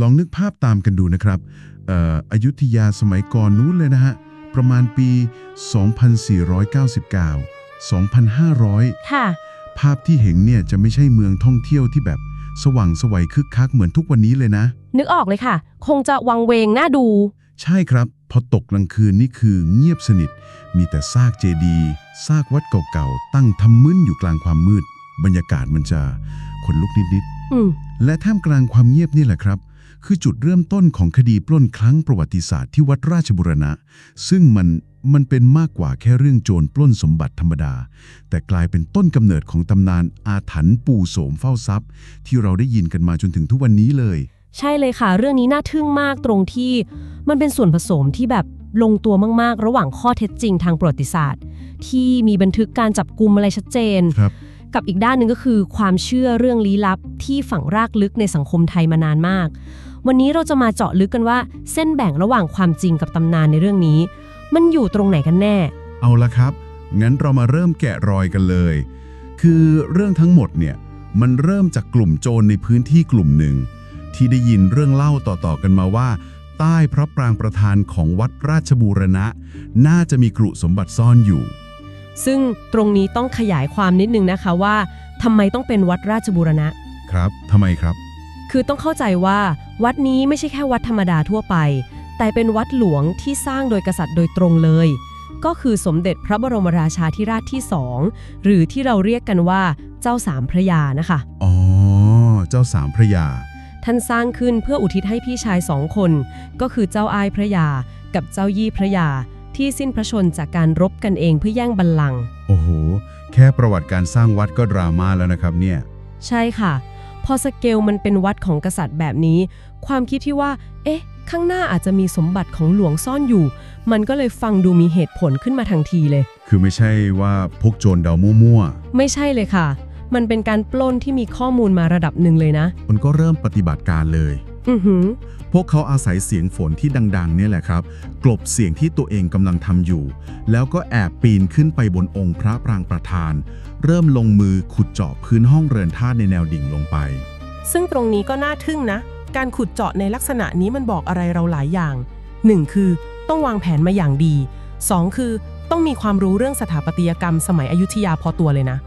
ลองนึกภาพตามกันดูนะครับเอ่ออยุธยาสมัยก่อนนู้นเลยนะฮะ ประมาณปี 2499 2500 ค่ะ ภาพที่เห็นเนี่ยจะไม่ใช่เมืองท่องเที่ยวที่แบบสว่างไสวัยคึกคักเหมือนทุกวันนี้เลยนะ นึกออกเลยค่ะ คงจะวังเวงน่าดู ใช่ครับ พอตกกลางคืนนี่คือเงียบสนิท มีแต่ซากเจดีย์ซากวัดเก่าๆ ตั้งทำมึนอยู่กลางความมืด บรรยากาศมันจะขนลุกนิดอืมๆและท่ามกลางความเงียบนี่แหละครับ คือจุดเริ่มต้นของคดีปล้นครั้งประวัติศาสตร์ที่วัดราชบุรณะ ซึ่งมันมันเป็นมากกว่าแค่เรื่องโจรปล้นสมบัติธรรมดา แต่กลายเป็นต้นกำเนิดของตำนานอาถรรพ์ปู่โสมเฝ้าทรัพย์ ที่เราได้ยินกันมาจนถึงทุกวันนี้เลย ใช่เลยค่ะ เรื่องนี้น่าทึ่งมากตรงที่ มันเป็นส่วนผสมที่แบบลงตัวมาก ๆ ระหว่างข้อเท็จจริงทางประวัติศาสตร์ ที่มีบันทึกการจับกลุ่มอะไรชัดเจน ครับ กับอีกด้านหนึ่งก็คือความเชื่อเรื่องลี้ลับที่ฝังรากลึกในสังคมไทยมานานมาก วันนี้เราจะมาเจาะลึกกันว่า เส้นแบ่งระหว่างความจริงกับตำนานในเรื่องนี้ มันอยู่ตรงไหนกันแน่ เอาละครับ งั้นเรามาเริ่มแกะรอยกันเลย คือเรื่องทั้งหมดเนี่ย มันเริ่มจากกลุ่มโจรในพื้นที่กลุ่มหนึ่ง ที่ได้ยินเรื่องเล่าต่อๆกันมาว่า ใต้พระปรางประธานของวัดราชบูรณะ น่าจะมีกรุสมบัติซ่อนอยู่ ซึ่งตรงนี้ต้องขยายความนิดนึงนะคะว่าทำไมต้องเป็นวัดราชบูรณะ ครับ ทำไมครับ คือต้องเข้าใจว่าวัดนี้ไม่ใช่แค่วัดธรรมดาทั่วไป แต่เป็นวัดหลวงที่สร้างโดยกษัตริย์โดยตรงเลย ก็คือสมเด็จพระบรมราชาธิราชที่สองหรือที่เราเรียกกันว่าเจ้าสามพระยานะคะ อ๋อ เจ้าสามพระยา ท่านสร้างขึ้นเพื่ออุทิศให้พี่ชายสองคน ก็คือเจ้าอายพระยา กับเจ้ายี่พระยา ที่สิ้นพระชนจากการรบกันเองเพื่อแย่งบัลลังก์โอ้โห แค่ประวัติการสร้างวัดก็ดราม่าแล้วนะครับเนี่ย ใช่ค่ะ พอสเกลมันเป็นวัดของกษัตริย์แบบนี้ ความคิดที่ว่า เอ๊ะ ข้างหน้าอาจจะมีสมบัติของหลวงซ่อนอยู่ มันก็เลยฟังดูมีเหตุผลขึ้นมาทันทีเลย คือไม่ใช่ว่าพวกโจรเดามั่วไม่ใช่เลยค่ะ มันเป็นการปล้นที่มีข้อมูลมาระดับหนึ่งเลยนะๆมันก็เริ่มปฏิบัติการเลย อือหือพวกเขาอาศัยเสียงฝนที่ดังๆเนี่ยแหละครับ กลบเสียงที่ตัวเองกำลังทำอยู่ แล้วก็แอบปีนขึ้นไปบนองค์พระปรางประธาน เริ่มลงมือขุดเจาะพื้นห้องเรือนธาตุในแนวดิ่งลงไป ซึ่งตรงนี้ก็น่าทึ่งนะ การขุดเจาะในลักษณะนี้มันบอกอะไรเราหลายอย่าง 1. คือต้องวางแผนมาอย่างดี 2. คือต้องมีความรู้เรื่องสถาปัตยกรรมสมัยอยุธยาพอตัวเลยนะ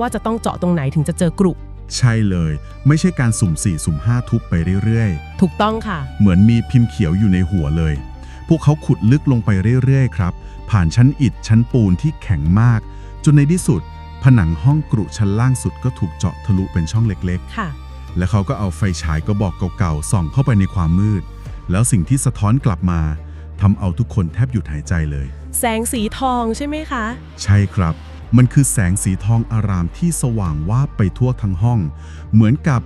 ว่าจะต้องเจาะตรงไหนถึงจะเจอกรุใช่เลย ไม่ใช่การสุ่มสี่สุ่มห้าทุบไปเรื่อยถูกต้องค่ะๆเหมือนมีพิมพ์เขียวอยู่ในหัวเลย พวกเขาขุดลึกลงไปเรื่อยๆ ครับ ผ่านชั้นอิฐชั้นปูนที่แข็งมาก จนในที่สุด ผนังห้องกรุชั้นล่างสุดก็ถูกเจาะทะลุเป็นช่องเล็กๆ ค่ะ และเขาก็เอาไฟฉายกระบอกเก่าๆ ส่องเข้าไปในความมืด แล้วสิ่งที่สะท้อนกลับมาทำเอาทุกคนแทบหยุดหายใจเลย แสงสีทองใช่ไหมคะ ใช่ครับ มันคือแสงสีทองอารามที่สว่างวาบไปทั่วทั้งห้อง เหมือนกับ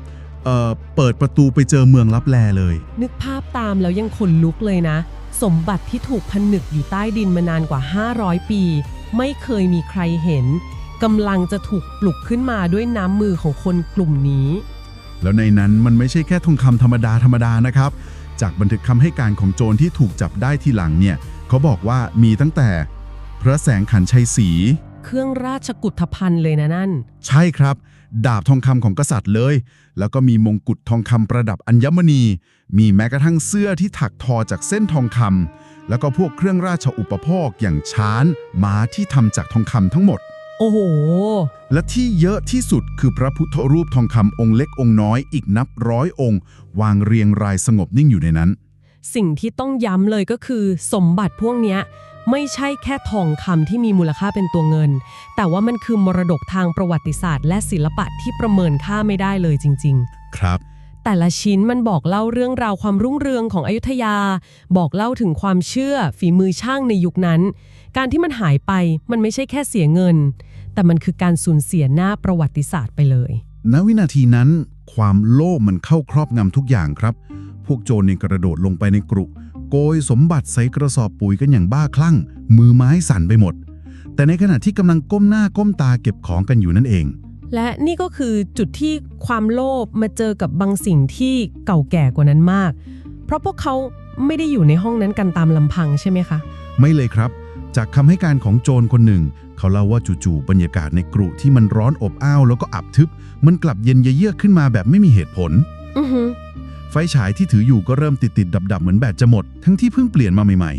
เอ่อเปิดประตูไปเจอเมืองลับแลเลย นึกภาพตามแล้วยังขนลุกเลยนะ สมบัติที่ถูกผนึกอยู่ใต้ดินมานานกว่า 500 ปี ไม่เคยมีใครเห็น กำลังจะถูกปลุกขึ้นมาด้วยน้ำมือของคนกลุ่มนี้ แล้วในนั้นมันไม่ใช่แค่ทองคำธรรมดาธรรมดานะครับ จากบันทึกคำให้การของโจรที่ถูกจับได้ทีหลังเนี่ยเขาบอกว่ามีตั้งแต่ พระแสงขันชัยศรีเครื่องราชกุฏภัณฑ์เลยนะนั่น ใช่ครับ ดาบทองคำของกษัตริย์เลย แล้วก็มีมงกุฎทองคำประดับอัญมณี มีแม้กระทั่งเสื้อที่ถักทอจากเส้นทองคำแล้วก็พวกเครื่องราชอุปโภคอย่างช้านม้าที่ทำจากทองคำทั้งหมด โอ้โห และที่เยอะที่สุดคือพระพุทธรูปทองคำองค์เล็กองค์น้อยอีกนับร้อยองค์ วางเรียงรายสงบนิ่งอยู่ในนั้น สิ่งที่ต้องย้ำเลยก็คือ สมบัติพวกเนี้ยไม่ใช่แค่ทองคำที่มีมูลค่าเป็นตัวเงิน แต่ว่ามันคือมรดกทางประวัติศาสตร์ และศิลปะที่ประเมินค่าไม่ได้เลยจริงครับๆแต่ละชิ้นมันบอกเล่าเรื่องราวความรุ่งเรืองของอยุธยา บอกเล่าถึงความเชื่อฝีมือช่างในยุคนั้น การที่มันหายไปมันไม่ใช่แค่เสียเงิน แต่มันคือการสูญเสียหน้าประวัติศาสตร์ไปเลย ณวินาทีนั้น ความโลภมันเข้าครอบงำทุกอย่างครับ พวกโจรเนี่ยกระโดดลงไปในกรุ โกยสมบัติใส่กระสอบปุ๋ยกันอย่างบ้าคลั่ง มือไม้สั่นไปหมด แต่ในขณะที่กำลังก้มหน้าก้มตาเก็บของกันอยู่นั่นเอง และนี่ก็คือจุดที่ความโลภมาเจอกับบางสิ่งที่เก่าแก่กว่านั้นมาก เพราะพวกเขาไม่ได้อยู่ในห้องนั้นกันตามลำพังใช่ไหมคะ ไม่เลยครับ จากคำให้การของโจรคนหนึ่ง เขาเล่าว่าจู่ๆบรรยากาศในกรุที่มันร้อนอบอ้าวแล้วก็อับทึบ มันกลับเย็นเยือกขึ้นมาแบบไม่มีเหตุผล อือฮึทไฟฉายที่ถืออยู่ก็เริ่มติดติดดับดับๆเหมือนแบตจะหมด ทั้งที่เพิ่งเปลี่ยนมาใหม่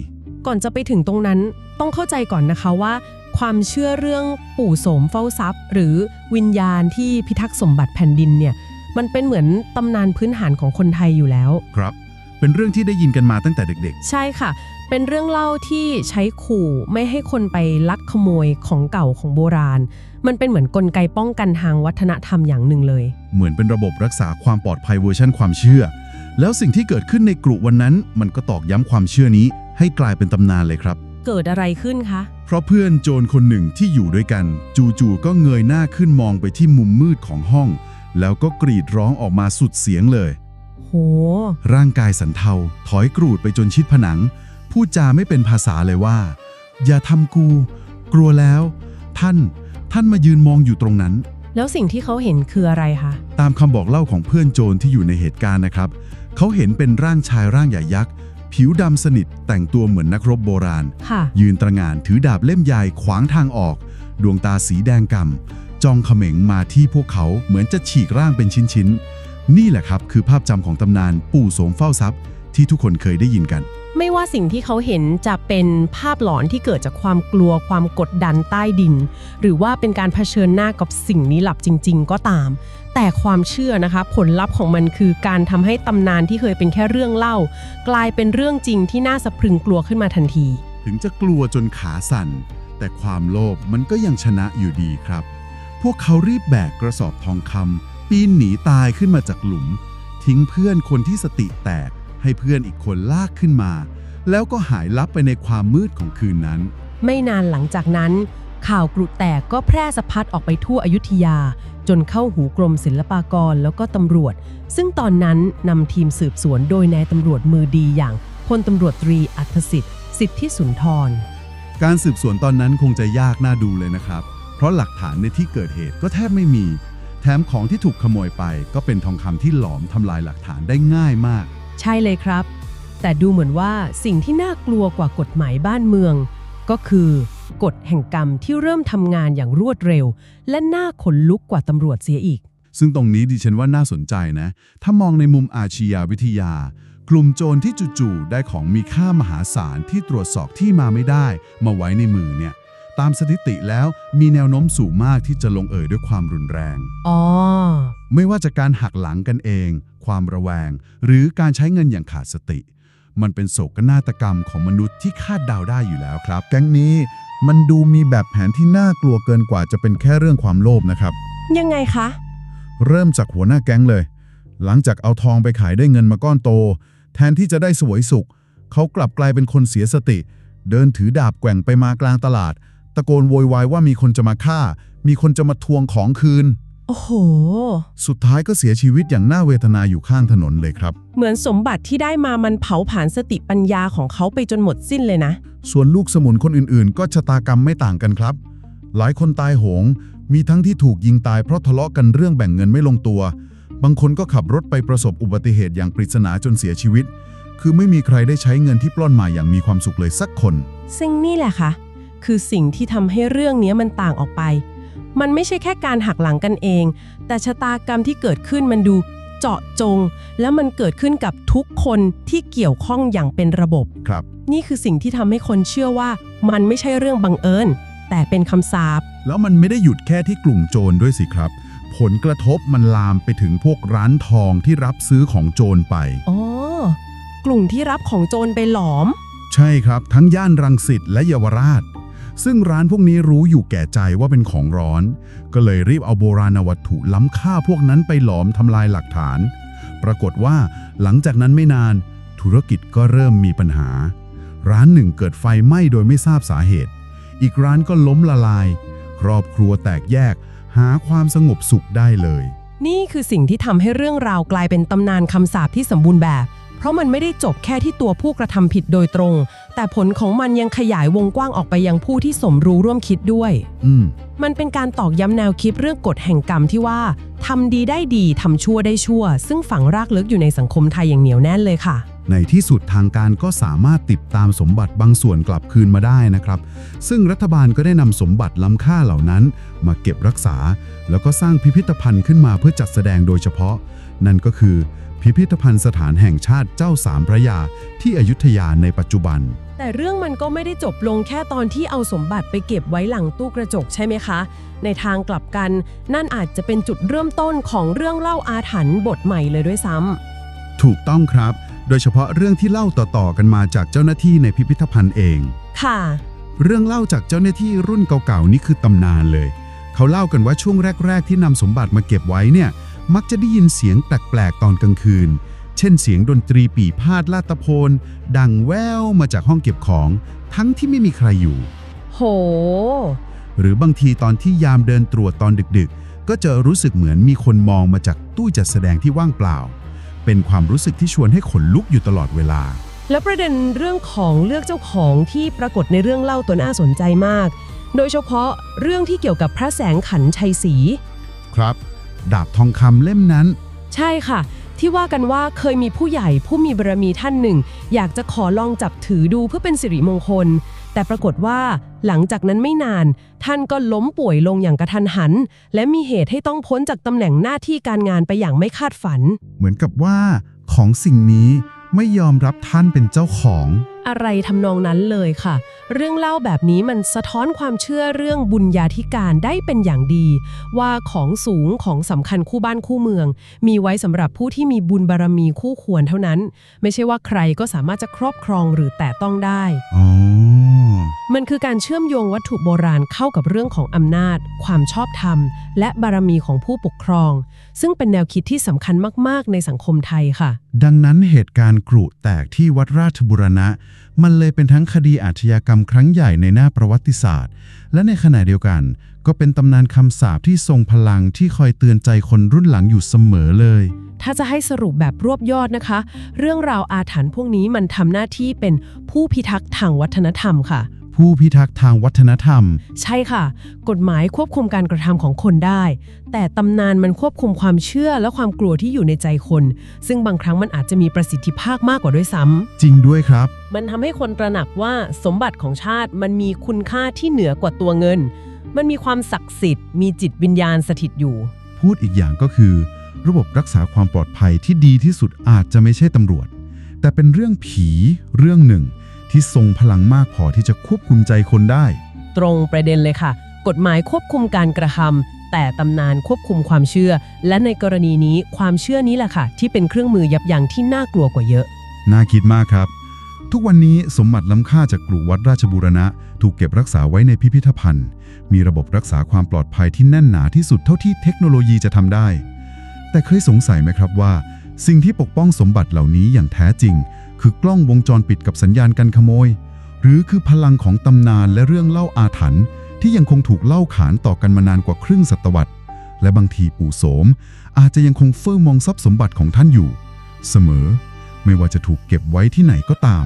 ก่อนจะไปถึงตรงนั้นต้องเข้าใจก่อนนะคะว่า ความเชื่อเรื่องปู่โสมเฝ้าทรัพย์ หรือวิญญาณที่พิทักษ์สมบัติแผ่นดินเนี่ยมันเป็นเหมือนตำนานพื้นฐานของคนไทยอยู่แล้ว ๆ ครับ เป็นเรื่องที่ได้ยินกันมาตั้งแต่เด็กใช่ค่ะ เป็นเรื่องเล่าที่ใช้ขู่ไม่ให้คนไปลักขโมยของเก่าของโบราณ มันเป็นเหมือนกลไกป้องกันทางวัฒนธรรมอย่างหนึ่งเลยๆเหมือนเป็นระบบรักษาความปลอดภัยเวอร์ชันความเชื่อ แล้วสิ่งที่เกิดขึ้นในกรุวันนั้น มันก็ตอกย้ำความเชื่อนี้ ให้กลายเป็นตำนานเลยครับ เกิดอะไรขึ้นคะ เพราะเพื่อนโจรคนหนึ่งที่อยู่ด้วยกัน จู่ๆก็เงยหน้าขึ้นมองไปที่มุมมืดของห้อง แล้วก็กรีดร้องออกมาสุดเสียงเลย โห ร่างกายสันเทาถอยกรูดไปจนชิดผนัง พูดจาไม่เป็นภาษาเลยว่า อย่าทำกู กลัวแล้ว ท่าน ท่านมายืนมองอยู่ตรงนั้น แล้วสิ่งที่เขาเห็นคืออะไรคะ ตามคำบอกเล่าของเพื่อนโจรที่อยู่ในเหตุการณ์นะครับ เขาเห็นเป็นร่างชายร่างใหญ่ยักษ์ ผิวดำสนิทแต่งตัวเหมือนนักรบโบราณ ค่ะ ยืนตระหง่านถือดาบเล่มใหญ่ขวางทางออก ดวงตาสีแดงกำจ้องเขม็งมาที่พวกเขาเหมือนจะฉีกร่างเป็นชิ้นๆ นี่แหละครับคือภาพจำของตำนานปู่โสมเฝ้าทรัพย์ ที่ทุกคนเคยได้ยินกัน ไม่ว่าสิ่งที่เขาเห็นจะเป็นภาพหลอนที่เกิดจากความกลัวความกดดันใต้ดิน หรือว่าเป็นการเผชิญหน้ากับสิ่งลี้ลับจริง ๆ ก็ตาม แต่ความเชื่อนะคะ ผลลัพธ์ของมันคือการทำให้ตำนานที่เคยเป็นแค่เรื่องเล่า กลายเป็นเรื่องจริงที่น่าสะพรึงกลัวขึ้นมาทันที ถึงจะกลัวจนขาสั่น แต่ความโลภมันก็ยังชนะอยู่ดีครับ พวกเขารีบแบกกระสอบทองคำปีนหนีตายขึ้นมาจากหลุม ทิ้งเพื่อนคนที่สติแตก ให้เพื่อนอีกคนลากขึ้นมา แล้วก็หายลับไปในความมืดของคืนนั้น ไม่นานหลังจากนั้น ข่าวกรุแตกก็แพร่สะพัดออกไปทั่วอยุธยา จนเข้าหูกรมศิลปากรแล้วก็ตำรวจ ซึ่งตอนนั้นนำทีมสืบสวนโดยนายตำรวจมือดีอย่างพลตำรวจตรีอัธสิทธิ์สิทธิสุนทร การสืบสวนตอนนั้นคงจะยากน่าดูเลยนะครับ เพราะหลักฐานในที่เกิดเหตุก็แทบไม่มี แถมของที่ถูกขโมยไปก็เป็นทองคำที่หลอมทำลายหลักฐานได้ง่ายมาก ใช่เลยครับ แต่ดูเหมือนว่าสิ่งที่น่ากลัวกว่ากฎหมายบ้านเมือง ก็คือกฎแห่งกรรมที่เริ่มทำงานอย่างรวดเร็ว และน่าขนลุกกว่าตำรวจเสียอีก ซึ่งตรงนี้ดิฉันว่าน่าสนใจนะ ถ้ามองในมุมอาชญาวิทยา กลุ่มโจรที่จู่ๆได้ของมีค่ามหาศาลที่ตรวจสอบที่มาไม่ได้ มาไว้ในมือเนี่ย ตามสถิติแล้วมีแนวโน้มสูงมากที่จะลงเอยด้วยความรุนแรง อ๋อ ไม่ว่าจะการหักหลังกันเอง ความระแวง หรือการใช้เงินอย่างขาดสติ มันเป็นโศกนาฏกรรมของมนุษย์ที่คาดเดาได้อยู่แล้วครับ แก๊งนี้มันดูมีแบบแผนที่น่ากลัวเกินกว่าจะเป็นแค่เรื่องความโลภนะครับ ยังไงคะ เริ่มจากหัวหน้าแก๊งเลย หลังจากเอาทองไปขายได้เงินมาก้อนโต แทนที่จะได้สวยสุข เขากลับกลายเป็นคนเสียสติ เดินถือดาบแกว่งไปมากลางตลาดตะโกนโวยวายว่ามีคนจะมาฆ่า มีคนจะมาทวงของคืน โอ้โห สุดท้ายก็เสียชีวิตอย่างน่าเวทนาอยู่ข้างถนนเลยครับ เหมือนสมบัติที่ได้มามันเผาผลาญสติปัญญาของเขาไปจนหมดสิ้นเลยนะ ส่วนลูกสมุนคนอื่นๆ ก็ชะตากรรมไม่ต่างกันครับ หลายคนตายโหง มีทั้งที่ถูกยิงตายเพราะทะเลาะกันเรื่องแบ่งเงินไม่ลงตัว บางคนก็ขับรถไปประสบอุบัติเหตุอย่างปริศนาจนเสียชีวิต คือไม่มีใครได้ใช้เงินที่ปล้นมาอย่างมีความสุขเลยสักคน ซึ่งนี่แหละค่ะ คือสิ่งที่ทำให้เรื่องนี้มันต่างออกไป มันไม่ใช่แค่การหักหลังกันเอง แต่ชะตากรรมที่เกิดขึ้นมันดูเจาะจง แล้วมันเกิดขึ้นกับทุกคนที่เกี่ยวข้องอย่างเป็นระบบครับ นี่คือสิ่งที่ทำให้คนเชื่อว่ามันไม่ใช่เรื่องบังเอิญ แต่เป็นคำสาปแล้วมันไม่ได้หยุดแค่ที่กลุ่มโจรด้วยสิครับ ผลกระทบมันลามไปถึงพวกร้านทองที่รับซื้อของโจรไปอ๋อกลุ่มที่รับของโจรไปหลอม ใช่ครับทั้งย่านรังสิตและเยาวราช ซึ่งร้านพวกนี้รู้อยู่แก่ใจว่าเป็นของร้อน ก็เลยรีบเอาโบราณวัตถุล้ำค่าพวกนั้นไปหลอมทำลายหลักฐาน ปรากฏว่าหลังจากนั้นไม่นาน ธุรกิจก็เริ่มมีปัญหา ร้านหนึ่งเกิดไฟไหม้โดยไม่ทราบสาเหตุ อีกร้านก็ล้มละลาย ครอบครัวแตกแยก หาความสงบสุขได้เลย นี่คือสิ่งที่ทำให้เรื่องราวกลายเป็นตำนานคำสาปที่สมบูรณ์แบบ เพราะมันไม่ได้จบแค่ที่ตัวผู้กระทำผิดโดยตรง แต่ผลของมันยังขยายวงกว้างออกไปยังผู้ที่สมรู้ร่วมคิดด้วย อืม มันเป็นการตอกย้ำแนวคิดเรื่องกฎแห่งกรรมที่ว่าทำดีได้ดีทำชั่วได้ชั่ว ซึ่งฝังรากลึกอยู่ในสังคมไทยอย่างเหนียวแน่นเลยค่ะ ในที่สุดทางการก็สามารถติดตามสมบัติบางส่วนกลับคืนมาได้นะครับ ซึ่งรัฐบาลก็ได้นำสมบัติล้ำค่าเหล่านั้น มาเก็บรักษา แล้วก็สร้างพิพิธภัณฑ์ขึ้นมาเพื่อจัดแสดงโดยเฉพาะ นั่นก็คือ พิพิธภัณฑ์สถานแห่งชาติเจ้าสามพระยาที่อยุธยาในปัจจุบัน แต่เรื่องมันก็ไม่ได้จบลงแค่ตอนที่เอาสมบัติไปเก็บไว้หลังตู้กระจกใช่ไหมคะ ในทางกลับกัน นั่นอาจจะเป็นจุดเริ่มต้นของเรื่องเล่าอาถรรพ์บทใหม่เลยด้วยซ้ำถูกต้องครับ โดยเฉพาะเรื่องที่เล่าต่อๆกันมาจากเจ้าหน้าที่ในพิพิธภัณฑ์เอง ค่ะ เรื่องเล่าจากเจ้าหน้าที่รุ่นเก่าๆนี่คือตำนานเลย เขาเล่ากันว่าช่วงแรก ๆ ที่นำสมบัติมาเก็บไว้เนี่ย มักจะได้ยินเสียงแปลกๆตอนกลางคืน เช่นเสียงดนตรีปีพาดลาดตะโพน ดังแววมาจากห้องเก็บของ ทั้งที่ไม่มีใครอยู่ โห หรือบางทีตอนที่ยามเดินตรวจตอนดึกๆ ก็จะรู้สึกเหมือนมีคนมองมาจากตู้จัดแสดงที่ว่างเปล่า เป็นความรู้สึกที่ชวนให้ขนลุกอยู่ตลอดเวลา แล้วประเด็นเรื่องของเลือกเจ้าของที่ปรากฏในเรื่องเล่าตัวน่าสนใจมาก โดยเฉพาะเรื่องที่เกี่ยวกับพระแสงขันชัยศรีครับ ดาบทองคำเล่มนั้น ใช่ค่ะ ที่ว่ากันว่าเคยมีผู้ใหญ่ผู้มีบารมีท่านหนึ่ง อยากจะขอลองจับถือดูเพื่อเป็นสิริมงคล แต่ปรากฏว่าหลังจากนั้นไม่นาน ท่านก็ล้มป่วยลงอย่างกระทันหัน และมีเหตุให้ต้องพ้นจากตำแหน่งหน้าที่การงานไปอย่างไม่คาดฝัน เหมือนกับว่าของสิ่งนี้ไม่ยอมรับท่านเป็นเจ้าของ อะไรทำนองนั้นเลยค่ะ เรื่องเล่าแบบนี้มันสะท้อนความเชื่อเรื่องบุญญาธิการได้เป็นอย่างดี ว่าของสูงของสำคัญคู่บ้านคู่เมือง มีไว้สำหรับผู้ที่มีบุญบารมีคู่ควรเท่านั้น ไม่ใช่ว่าใครก็สามารถจะครอบครองหรือแตะต้องได้อ๋อ มันคือการเชื่อมโยงวัตถุโบราณเข้ากับเรื่องของอำนาจ ความชอบธรรม และบารมีของผู้ปกครอง ซึ่งเป็นแนวคิดที่สำคัญมากๆ ในสังคมไทยค่ะ ดังนั้นเหตุการณ์กรุแตกที่วัดราชบุรณะ มันเลยเป็นทั้งคดีอาชญากรรมครั้งใหญ่ในหน้าประวัติศาสตร์ และในขณะเดียวกัน ก็เป็นตำนานคำสาปที่ทรงพลังที่คอยเตือนใจคนรุ่นหลังอยู่เสมอเลยถ้าจะให้สรุปแบบรวบยอดนะคะ เรื่องราวอาถรรพ์พวกนี้มันทำหน้าที่เป็นผู้พิทักษ์ทางวัฒนธรรมค่ะ ผู้พิทักษ์ทางวัฒนธรรม ใช่ค่ะ กฎหมายควบคุมการกระทำของคนได้ แต่ตำนานมันควบคุมความเชื่อและความกลัวที่อยู่ในใจคน ซึ่งบางครั้งมันอาจจะมีประสิทธิภาพมากกว่าด้วยซ้ำ จริงด้วยครับ มันทำให้คนตระหนักว่าสมบัติของชาติมันมีคุณค่าที่เหนือกว่าตัวเงิน มันมีความศักดิ์สิทธิ์ มีจิตวิญญาณสถิตอยู่ พูดอีกอย่างก็คือ ระบบรักษาความปลอดภัยที่ดีที่สุดอาจจะไม่ใช่ตำรวจ แต่เป็นเรื่องผีเรื่องหนึ่ง ที่ทรงพลังมากพอที่จะควบคุมใจคนได้ ตรงประเด็นเลยค่ะ กฎหมายควบคุมการกระทำแต่ตำนานควบคุมความเชื่อ และในกรณีนี้ความเชื่อนี้แหละค่ะ ที่เป็นเครื่องมือยับยั้งที่น่ากลัวกว่าเยอะ น่าคิดมากครับ ทุกวันนี้สมบัติล้ำค่าจากกรุวัดราชบูรณะ ถูกเก็บรักษาไว้ในพิพิธภัณฑ์ มีระบบรักษาความปลอดภัยที่แน่นหนาที่สุดเท่าที่เทคโนโลยีจะทำได้ แต่เคยสงสัยไหมครับว่า สิ่งที่ปกป้องสมบัติเหล่านี้อย่างแท้จริง คือกล้องวงจรปิดกับสัญญาณการขโมย หรือคือพลังของตำนานและเรื่องเล่าอาถรรพ์ที่ยังคงถูกเล่าขานต่อกันมานานกว่าครึ่งศตวรรษ และบางทีปู่โสม อาจจะยังคงเฝ้ามองทรัพย์สมบัติของท่านอยู่ เสมอ ไม่ว่าจะถูกเก็บไว้ที่ไหนก็ตาม